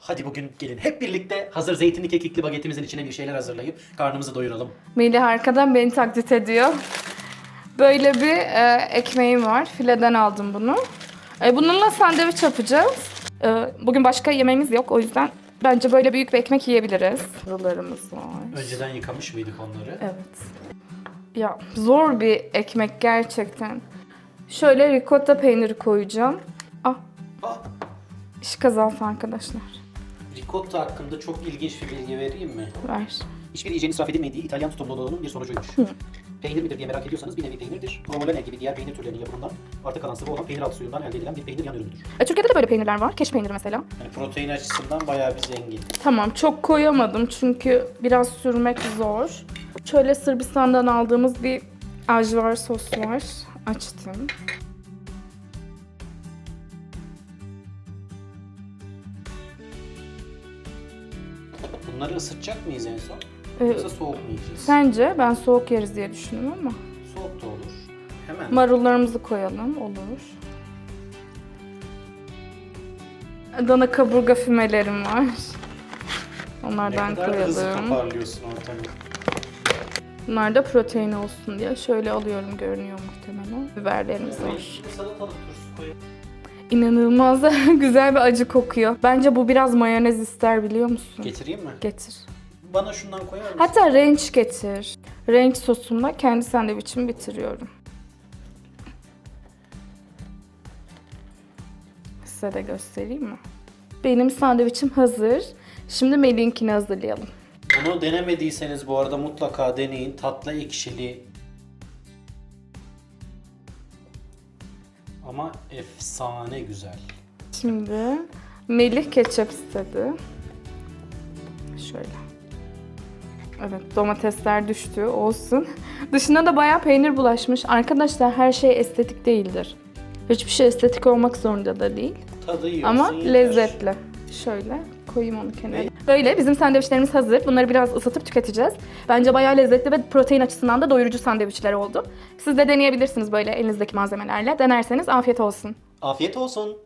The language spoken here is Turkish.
Hadi bugün gelin hep birlikte hazır zeytinli kekikli bagetimizin içine bir şeyler hazırlayıp karnımızı doyuralım. Melih arkadan beni taklit ediyor. Böyle bir e, ekmeğim var. Fileden aldım bunu. E, bununla sandviç yapacağız. E, bugün başka yemeğimiz yok. O yüzden bence böyle büyük bir ekmek yiyebiliriz. Kurularımız var. Önceden yıkamış mıydık onları? Evet. Ya zor bir ekmek gerçekten. Şöyle ricotta peyniri koyacağım. Ah, Ah, iş kazası arkadaşlar. Ricotta hakkında çok ilginç bir bilgi vereyim mi? Ver. Hiçbir yiyeceğin israf edilmediği İtalyan tutumluluğunun bir sonucuymuş. Peynir midir diye merak ediyorsanız bir nevi peynirdir. Provolone gibi diğer peynir türlerinin yapımından artı kalan sıvı olan peynir altı suyundan elde edilen bir peynir yan ürünüdür. E, Türkiye'de de böyle peynirler var. Keş peyniri mesela. Yani protein açısından bayağı bir zengin. Tamam çok koyamadım çünkü biraz sürmek zor. Şöyle Sırbistan'dan aldığımız bir ajvar sos var. Açtım. Bunları ısıtacak mıyız en son? Ee, Yoksa soğuk mu yiyeceğiz? Sence ben soğuk yeriz diye düşündüm ama. Soğuk da olur. Hemen. Marullarımızı koyalım olur. Dana kaburga fümelerim var. ne Onlardan kadar hızlı koyalım. toparlıyorsun ortamı. Bunlar da protein olsun diye şöyle alıyorum görünüyor muhtemelen. Biberlerimiz var. Salatalık turşusu koyalım. İnanılmaz güzel bir acı kokuyor. Bence bu biraz mayonez ister biliyor musun? Getireyim mi? Getir. Bana şundan koyar mısın? Hatta ranch getir. Ranch sosumla kendi sandviçimi bitiriyorum. Size de göstereyim mi? Benim sandviçim hazır. Şimdi Melih'inkini hazırlayalım. Bunu denemediyseniz bu arada mutlaka deneyin. Tatlı ekşili. Ama efsane güzel. Şimdi Melih ketçap istedi. Şöyle. Evet domatesler düştü olsun. Dışına da bayağı peynir bulaşmış. Arkadaşlar her şey estetik değildir. Hiçbir şey estetik olmak zorunda da değil. Tadı yiyorsun Ama yeter. lezzetli. Şöyle koyayım onu kenara. Böyle bizim sandviçlerimiz hazır. Bunları biraz ısıtıp tüketeceğiz. Bence bayağı lezzetli ve protein açısından da doyurucu sandviçler oldu. Siz de deneyebilirsiniz böyle elinizdeki malzemelerle. Denerseniz afiyet olsun. Afiyet olsun.